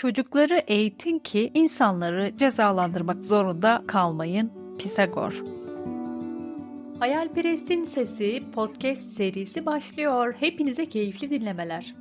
Çocukları eğitin ki insanları cezalandırmak zorunda kalmayın. Pisagor Hayalperest'in Sesi podcast serisi başlıyor. Hepinize keyifli dinlemeler.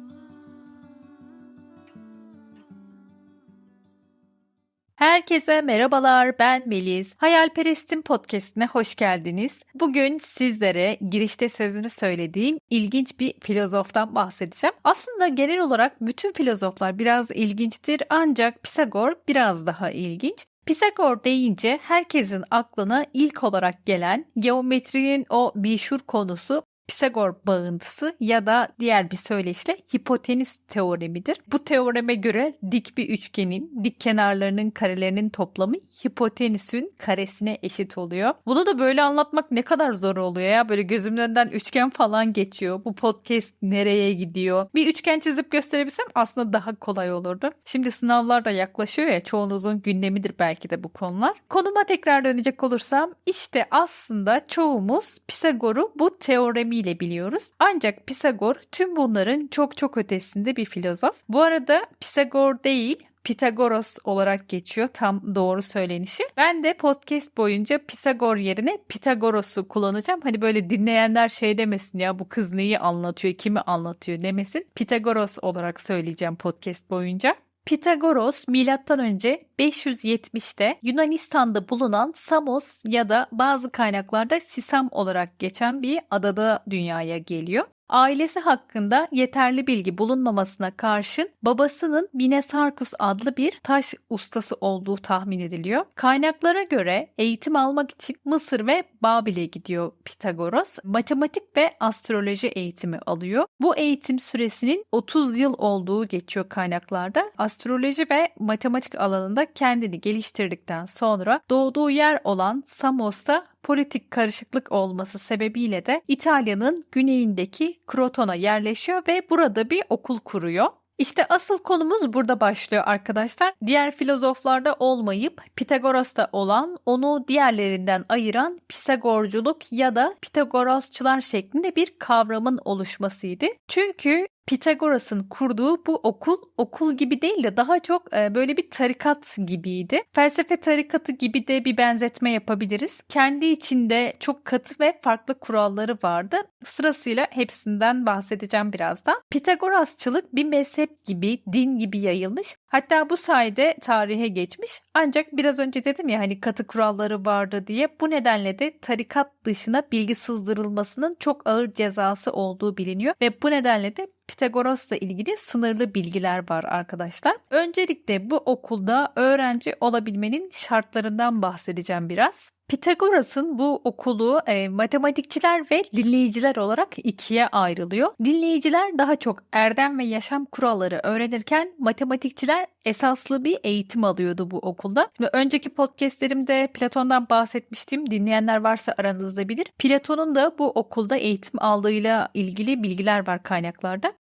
Herkese merhabalar ben Melis. Hayalperest'in podcastine hoş geldiniz. Bugün sizlere girişte sözünü söylediğim ilginç bir filozoftan bahsedeceğim. Aslında genel olarak bütün filozoflar biraz ilginçtir ancak Pisagor biraz daha ilginç. Pisagor deyince herkesin aklına ilk olarak gelen geometrinin o meşhur konusu Pisagor bağıntısı ya da diğer bir söyleşle hipotenüs teoremidir. Bu teoreme göre dik bir üçgenin dik kenarlarının karelerinin toplamı hipotenüsün karesine eşit oluyor. Bunu da böyle anlatmak ne kadar zor oluyor ya. Böyle gözümün önünden üçgen falan geçiyor. Bu podcast nereye gidiyor? Bir üçgen çizip gösterebilsem aslında daha kolay olurdu. Şimdi sınavlar da yaklaşıyor ya çoğunuzun gündemidir belki de bu konular. Konuma tekrar dönecek olursam işte aslında çoğumuz Pisagor'u bu teoremi ile biliyoruz. Ancak Pisagor tüm bunların çok çok ötesinde bir filozof. Bu arada Pisagor değil Pitagoros olarak geçiyor tam doğru söylenişi. Ben de podcast boyunca Pisagor yerine Pitagoros'u kullanacağım. Hani böyle dinleyenler şey demesin ya bu kız neyi anlatıyor, kimi anlatıyor demesin. Pitagoros olarak söyleyeceğim podcast boyunca. Pitagoros M.Ö. 570'te Yunanistan'da bulunan Samos ya da bazı kaynaklarda Sisam olarak geçen bir adada dünyaya geliyor. Ailesi hakkında yeterli bilgi bulunmamasına karşın babasının Minesarkus adlı bir taş ustası olduğu tahmin ediliyor. Kaynaklara göre eğitim almak için Mısır ve Babil'e gidiyor Pitagoras. Matematik ve astroloji eğitimi alıyor. Bu eğitim süresinin 30 yıl olduğu geçiyor kaynaklarda. Astroloji ve matematik alanında kendini geliştirdikten sonra doğduğu yer olan Samos'ta politik karışıklık olması sebebiyle de İtalya'nın güneyindeki Croton'a yerleşiyor ve burada bir okul kuruyor. İşte asıl konumuz burada başlıyor arkadaşlar. Diğer filozoflarda olmayıp Pitagoras'ta olan onu diğerlerinden ayıran Pisagorculuk ya da Pitagorasçılar şeklinde bir kavramın oluşmasıydı. Çünkü Pitagoras'ın kurduğu bu okul okul gibi değil de daha çok e, böyle bir tarikat gibiydi. Felsefe tarikatı gibi de bir benzetme yapabiliriz. Kendi içinde çok katı ve farklı kuralları vardı. Sırasıyla hepsinden bahsedeceğim birazdan. Pitagorasçılık bir mezhep gibi, din gibi yayılmış. Hatta bu sayede tarihe geçmiş. Ancak biraz önce dedim ya hani katı kuralları vardı diye bu nedenle de tarikat dışına bilgi sızdırılmasının çok ağır cezası olduğu biliniyor ve bu nedenle de Pitagoras'la ilgili sınırlı bilgiler var arkadaşlar. Öncelikle bu okulda öğrenci olabilmenin şartlarından bahsedeceğim biraz. Pitagoras'ın bu okulu e, matematikçiler ve dinleyiciler olarak ikiye ayrılıyor. Dinleyiciler daha çok erdem ve yaşam kuralları öğrenirken matematikçiler esaslı bir eğitim alıyordu bu okulda. Ve önceki podcastlerimde Platon'dan bahsetmiştim. Dinleyenler varsa aranızda bilir. Platon'un da bu okulda eğitim aldığıyla ilgili bilgiler var kaynaklarda.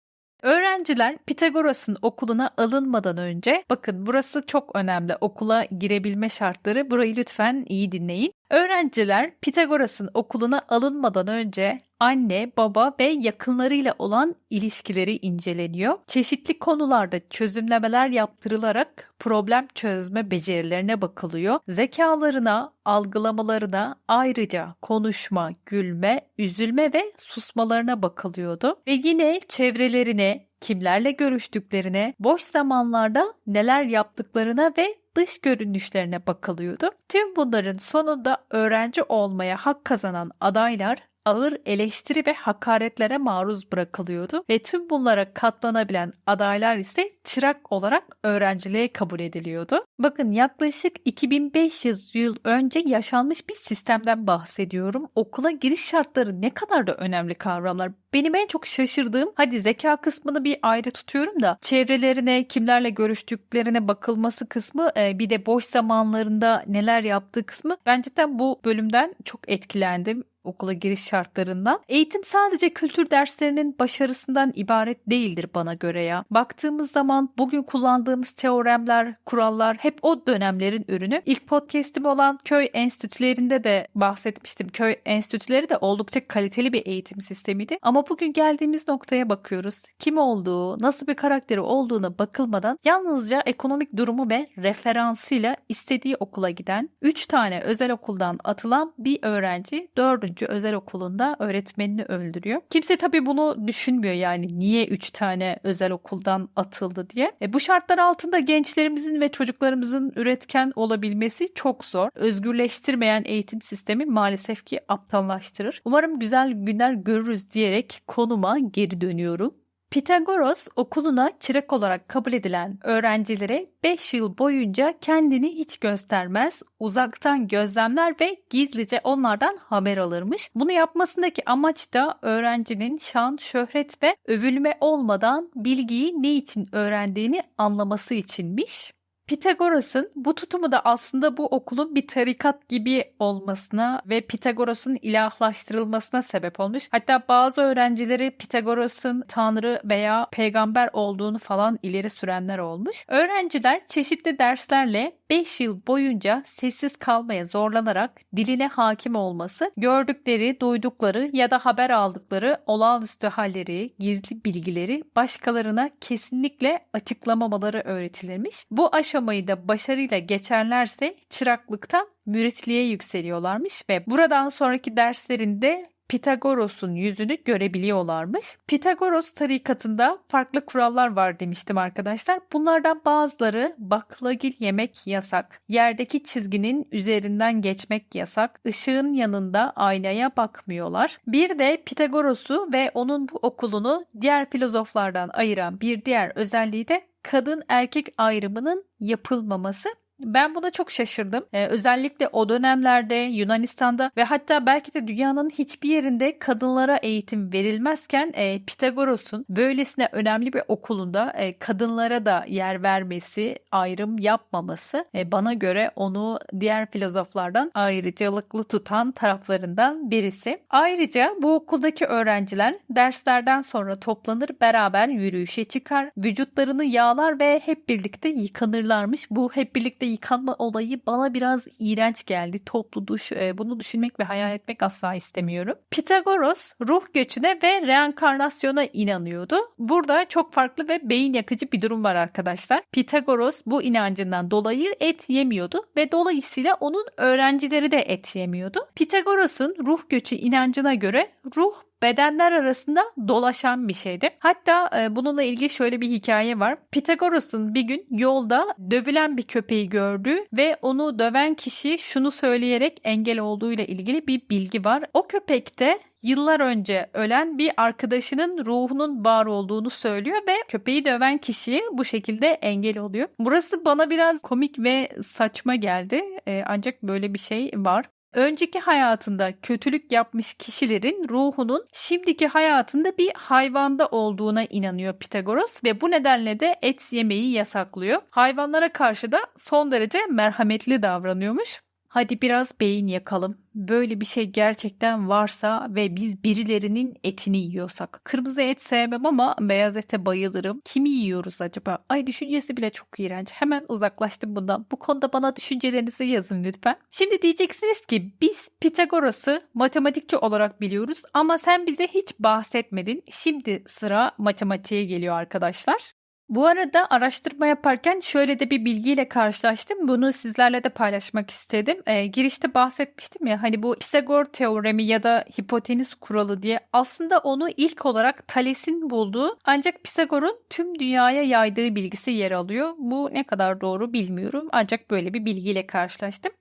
Öğrenciler Pitagoras'ın okuluna alınmadan önce bakın burası çok önemli okula girebilme şartları burayı lütfen iyi dinleyin. Öğrenciler Pitagoras'ın okuluna alınmadan önce anne, baba ve yakınlarıyla olan ilişkileri inceleniyor. Çeşitli konularda çözümlemeler yaptırılarak problem çözme becerilerine bakılıyor. Zekalarına, algılamalarına ayrıca konuşma, gülme, üzülme ve susmalarına bakılıyordu. Ve yine çevrelerine, kimlerle görüştüklerine, boş zamanlarda neler yaptıklarına ve dış görünüşlerine bakılıyordu. Tüm bunların sonunda öğrenci olmaya hak kazanan adaylar ağır eleştiri ve hakaretlere maruz bırakılıyordu ve tüm bunlara katlanabilen adaylar ise çırak olarak öğrenciliğe kabul ediliyordu. Bakın yaklaşık 2500 yıl önce yaşanmış bir sistemden bahsediyorum. Okula giriş şartları ne kadar da önemli kavramlar. Benim en çok şaşırdığım hadi zeka kısmını bir ayrı tutuyorum da çevrelerine kimlerle görüştüklerine bakılması kısmı bir de boş zamanlarında neler yaptığı kısmı ben cidden bu bölümden çok etkilendim okula giriş şartlarından. Eğitim sadece kültür derslerinin başarısından ibaret değildir bana göre ya. Baktığımız zaman bugün kullandığımız teoremler, kurallar hep o dönemlerin ürünü. İlk podcast'im olan köy enstitülerinde de bahsetmiştim. Köy enstitüleri de oldukça kaliteli bir eğitim sistemiydi. Ama bugün geldiğimiz noktaya bakıyoruz. Kim olduğu, nasıl bir karakteri olduğuna bakılmadan yalnızca ekonomik durumu ve referansıyla istediği okula giden 3 tane özel okuldan atılan bir öğrenci 4. özel okulunda öğretmenini öldürüyor. Kimse tabii bunu düşünmüyor yani niye 3 tane özel okuldan atıldı diye. E, bu şartlar altında gençlerimizin ve çocuklarımızın üretken olabilmesi çok zor. Özgürleştirmeyen eğitim sistemi maalesef ki aptallaştırır. Umarım güzel günler görürüz diyerek konuma geri dönüyorum. Pitagoras okuluna çırak olarak kabul edilen öğrencilere 5 yıl boyunca kendini hiç göstermez, uzaktan gözlemler ve gizlice onlardan haber alırmış. Bunu yapmasındaki amaç da öğrencinin şan, şöhret ve övülme olmadan bilgiyi ne için öğrendiğini anlaması içinmiş. Pitagoras'ın bu tutumu da aslında bu okulun bir tarikat gibi olmasına ve Pitagoras'ın ilahlaştırılmasına sebep olmuş. Hatta bazı öğrencileri Pitagoras'ın tanrı veya peygamber olduğunu falan ileri sürenler olmuş. Öğrenciler çeşitli derslerle 5 yıl boyunca sessiz kalmaya zorlanarak diline hakim olması, gördükleri, duydukları ya da haber aldıkları olağanüstü halleri, gizli bilgileri başkalarına kesinlikle açıklamamaları öğretilirmiş. Bu aşamayı da başarıyla geçerlerse çıraklıktan müritliğe yükseliyorlarmış ve buradan sonraki derslerinde Pitagoros'un yüzünü görebiliyorlarmış. Pitagoros tarikatında farklı kurallar var demiştim arkadaşlar. Bunlardan bazıları baklagil yemek yasak, yerdeki çizginin üzerinden geçmek yasak, ışığın yanında aynaya bakmıyorlar. Bir de Pitagoros'u ve onun bu okulunu diğer filozoflardan ayıran bir diğer özelliği de kadın erkek ayrımının yapılmaması. Ben buna çok şaşırdım. Ee, özellikle o dönemlerde Yunanistan'da ve hatta belki de dünyanın hiçbir yerinde kadınlara eğitim verilmezken e, Pitagoros'un böylesine önemli bir okulunda e, kadınlara da yer vermesi, ayrım yapmaması e, bana göre onu diğer filozoflardan ayrıcalıklı tutan taraflarından birisi. Ayrıca bu okuldaki öğrenciler derslerden sonra toplanır beraber yürüyüşe çıkar, vücutlarını yağlar ve hep birlikte yıkanırlarmış. Bu hep birlikte yıkanma olayı bana biraz iğrenç geldi. Toplu duş e, bunu düşünmek ve hayal etmek asla istemiyorum. Pitagoras ruh göçüne ve reenkarnasyona inanıyordu. Burada çok farklı ve beyin yakıcı bir durum var arkadaşlar. Pitagoras bu inancından dolayı et yemiyordu ve dolayısıyla onun öğrencileri de et yemiyordu. Pitagoras'ın ruh göçü inancına göre ruh bedenler arasında dolaşan bir şeydi. Hatta e, bununla ilgili şöyle bir hikaye var. Pitagoras'ın bir gün yolda dövülen bir köpeği gördü ve onu döven kişi şunu söyleyerek engel olduğuyla ilgili bir bilgi var. O köpekte yıllar önce ölen bir arkadaşının ruhunun var olduğunu söylüyor ve köpeği döven kişiye bu şekilde engel oluyor. Burası bana biraz komik ve saçma geldi. Ee, ancak böyle bir şey var. Önceki hayatında kötülük yapmış kişilerin ruhunun şimdiki hayatında bir hayvanda olduğuna inanıyor Pitagoras ve bu nedenle de et yemeyi yasaklıyor. Hayvanlara karşı da son derece merhametli davranıyormuş. Hadi biraz beyin yakalım. Böyle bir şey gerçekten varsa ve biz birilerinin etini yiyorsak. Kırmızı et sevmem ama beyaz ete bayılırım. Kimi yiyoruz acaba? Ay düşüncesi bile çok iğrenç. Hemen uzaklaştım bundan. Bu konuda bana düşüncelerinizi yazın lütfen. Şimdi diyeceksiniz ki biz Pitagoras'ı matematikçi olarak biliyoruz ama sen bize hiç bahsetmedin. Şimdi sıra matematiğe geliyor arkadaşlar. Bu arada araştırma yaparken şöyle de bir bilgiyle karşılaştım. Bunu sizlerle de paylaşmak istedim. E, girişte bahsetmiştim ya hani bu Pisagor teoremi ya da hipotenüs kuralı diye aslında onu ilk olarak Thales'in bulduğu ancak Pisagor'un tüm dünyaya yaydığı bilgisi yer alıyor. Bu ne kadar doğru bilmiyorum ancak böyle bir bilgiyle karşılaştım.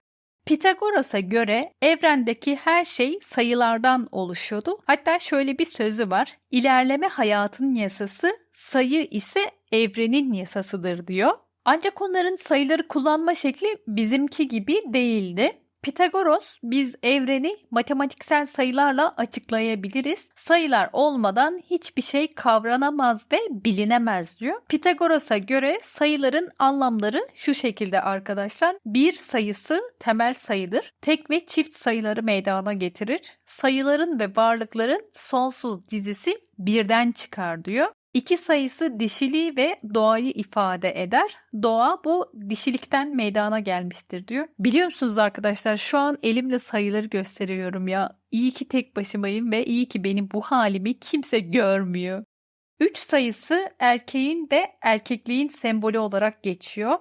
Pitagoras'a göre evrendeki her şey sayılardan oluşuyordu. Hatta şöyle bir sözü var. İlerleme hayatın yasası, sayı ise evrenin yasasıdır diyor. Ancak onların sayıları kullanma şekli bizimki gibi değildi. Pitagoros biz evreni matematiksel sayılarla açıklayabiliriz. Sayılar olmadan hiçbir şey kavranamaz ve bilinemez diyor. Pitagoros'a göre sayıların anlamları şu şekilde arkadaşlar. Bir sayısı temel sayıdır. Tek ve çift sayıları meydana getirir. Sayıların ve varlıkların sonsuz dizisi birden çıkar diyor. İki sayısı dişiliği ve doğayı ifade eder. Doğa bu dişilikten meydana gelmiştir diyor. Biliyor musunuz arkadaşlar şu an elimle sayıları gösteriyorum ya. İyi ki tek başımayım ve iyi ki benim bu halimi kimse görmüyor. 3 sayısı erkeğin ve erkekliğin sembolü olarak geçiyor.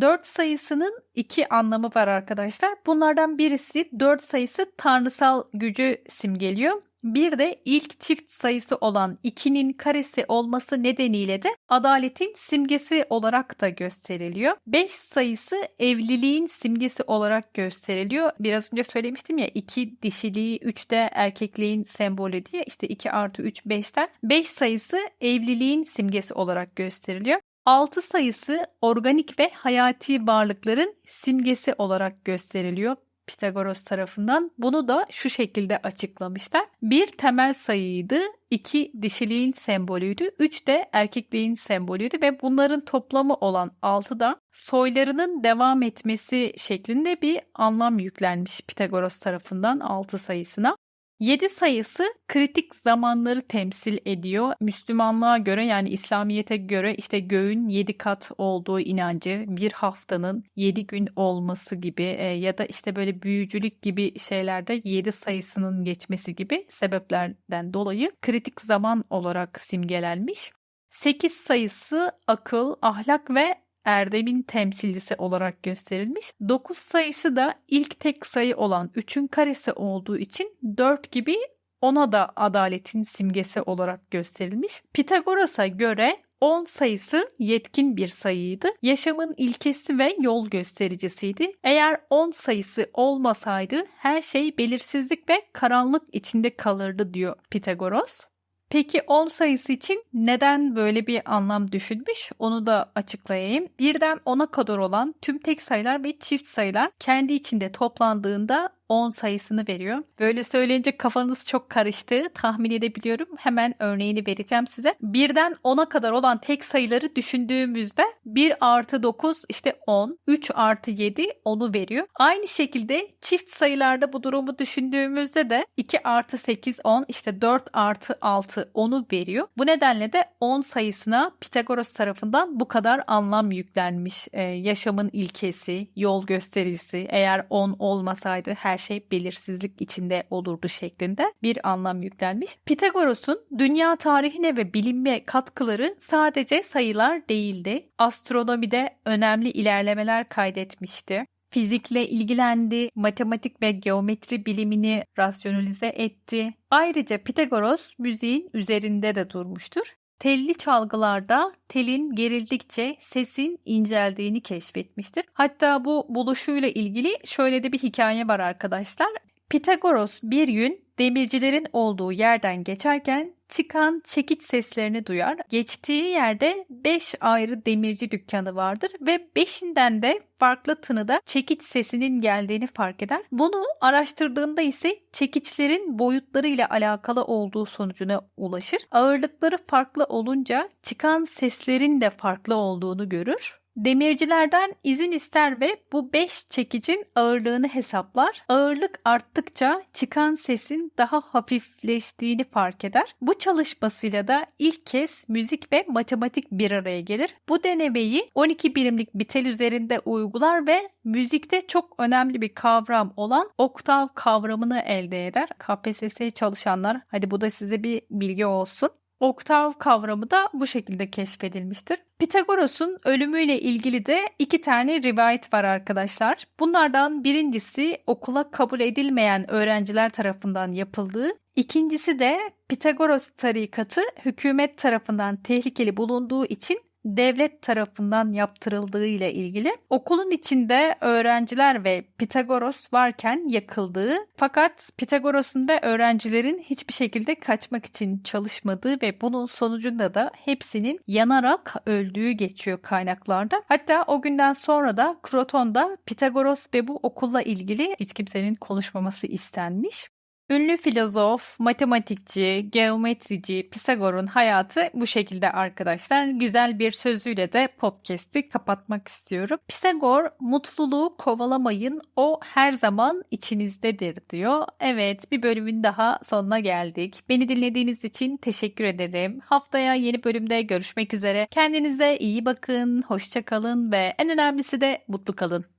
4 sayısının iki anlamı var arkadaşlar. Bunlardan birisi 4 sayısı tanrısal gücü simgeliyor. Bir de ilk çift sayısı olan 2'nin karesi olması nedeniyle de adaletin simgesi olarak da gösteriliyor. 5 sayısı evliliğin simgesi olarak gösteriliyor. Biraz önce söylemiştim ya 2 dişiliği 3 de erkekliğin sembolü diye işte 2 artı 3 5'ten 5 sayısı evliliğin simgesi olarak gösteriliyor. 6 sayısı organik ve hayati varlıkların simgesi olarak gösteriliyor. Pitagoras tarafından. Bunu da şu şekilde açıklamışlar. Bir temel sayıydı, iki dişiliğin sembolüydü, üç de erkekliğin sembolüydü ve bunların toplamı olan altı da soylarının devam etmesi şeklinde bir anlam yüklenmiş Pitagoras tarafından altı sayısına. 7 sayısı kritik zamanları temsil ediyor. Müslümanlığa göre yani İslamiyet'e göre işte göğün 7 kat olduğu inancı, bir haftanın 7 gün olması gibi e, ya da işte böyle büyücülük gibi şeylerde 7 sayısının geçmesi gibi sebeplerden dolayı kritik zaman olarak simgelenmiş. 8 sayısı akıl, ahlak ve erdemin temsilcisi olarak gösterilmiş. 9 sayısı da ilk tek sayı olan 3'ün karesi olduğu için 4 gibi ona da adaletin simgesi olarak gösterilmiş. Pitagoras'a göre 10 sayısı yetkin bir sayıydı. Yaşamın ilkesi ve yol göstericisiydi. Eğer 10 sayısı olmasaydı her şey belirsizlik ve karanlık içinde kalırdı diyor Pitagoras. Peki 10 sayısı için neden böyle bir anlam düşünmüş onu da açıklayayım. Birden 10'a kadar olan tüm tek sayılar ve çift sayılar kendi içinde toplandığında 10 sayısını veriyor. Böyle söyleyince kafanız çok karıştı. Tahmin edebiliyorum. Hemen örneğini vereceğim size. Birden 10'a kadar olan tek sayıları düşündüğümüzde 1 artı 9 işte 10. 3 artı 7 10'u veriyor. Aynı şekilde çift sayılarda bu durumu düşündüğümüzde de 2 artı 8 10 işte 4 artı 6 10'u veriyor. Bu nedenle de 10 sayısına Pitagoras tarafından bu kadar anlam yüklenmiş. Ee, yaşamın ilkesi, yol göstericisi. Eğer 10 olmasaydı her şey belirsizlik içinde olurdu şeklinde bir anlam yüklenmiş. Pitagoras'un dünya tarihine ve bilime katkıları sadece sayılar değildi. Astronomide önemli ilerlemeler kaydetmişti fizikle ilgilendi, matematik ve geometri bilimini rasyonalize etti. Ayrıca Pitagoras müziğin üzerinde de durmuştur. Telli çalgılarda telin gerildikçe sesin inceldiğini keşfetmiştir. Hatta bu buluşuyla ilgili şöyle de bir hikaye var arkadaşlar. Pitagoras bir gün demircilerin olduğu yerden geçerken çıkan çekiç seslerini duyar. Geçtiği yerde 5 ayrı demirci dükkanı vardır ve 5'inden de farklı tınıda çekiç sesinin geldiğini fark eder. Bunu araştırdığında ise çekiçlerin boyutları ile alakalı olduğu sonucuna ulaşır. Ağırlıkları farklı olunca çıkan seslerin de farklı olduğunu görür. Demircilerden izin ister ve bu 5 çekicin ağırlığını hesaplar. Ağırlık arttıkça çıkan sesin daha hafifleştiğini fark eder. Bu çalışmasıyla da ilk kez müzik ve matematik bir araya gelir. Bu denemeyi 12 birimlik bir üzerinde uygular ve müzikte çok önemli bir kavram olan oktav kavramını elde eder. KPSS çalışanlar hadi bu da size bir bilgi olsun. Oktav kavramı da bu şekilde keşfedilmiştir. Pitagoras'un ölümüyle ilgili de iki tane rivayet var arkadaşlar. Bunlardan birincisi okula kabul edilmeyen öğrenciler tarafından yapıldığı, ikincisi de Pitagoras tarikatı hükümet tarafından tehlikeli bulunduğu için devlet tarafından yaptırıldığı ile ilgili. Okulun içinde öğrenciler ve Pitagoros varken yakıldığı fakat Pitagoros'un ve öğrencilerin hiçbir şekilde kaçmak için çalışmadığı ve bunun sonucunda da hepsinin yanarak öldüğü geçiyor kaynaklarda. Hatta o günden sonra da Kroton'da Pitagoros ve bu okulla ilgili hiç kimsenin konuşmaması istenmiş. Ünlü filozof, matematikçi, geometrici Pisagor'un hayatı bu şekilde arkadaşlar. Güzel bir sözüyle de podcast'i kapatmak istiyorum. Pisagor mutluluğu kovalamayın o her zaman içinizdedir diyor. Evet bir bölümün daha sonuna geldik. Beni dinlediğiniz için teşekkür ederim. Haftaya yeni bölümde görüşmek üzere. Kendinize iyi bakın, hoşça kalın ve en önemlisi de mutlu kalın.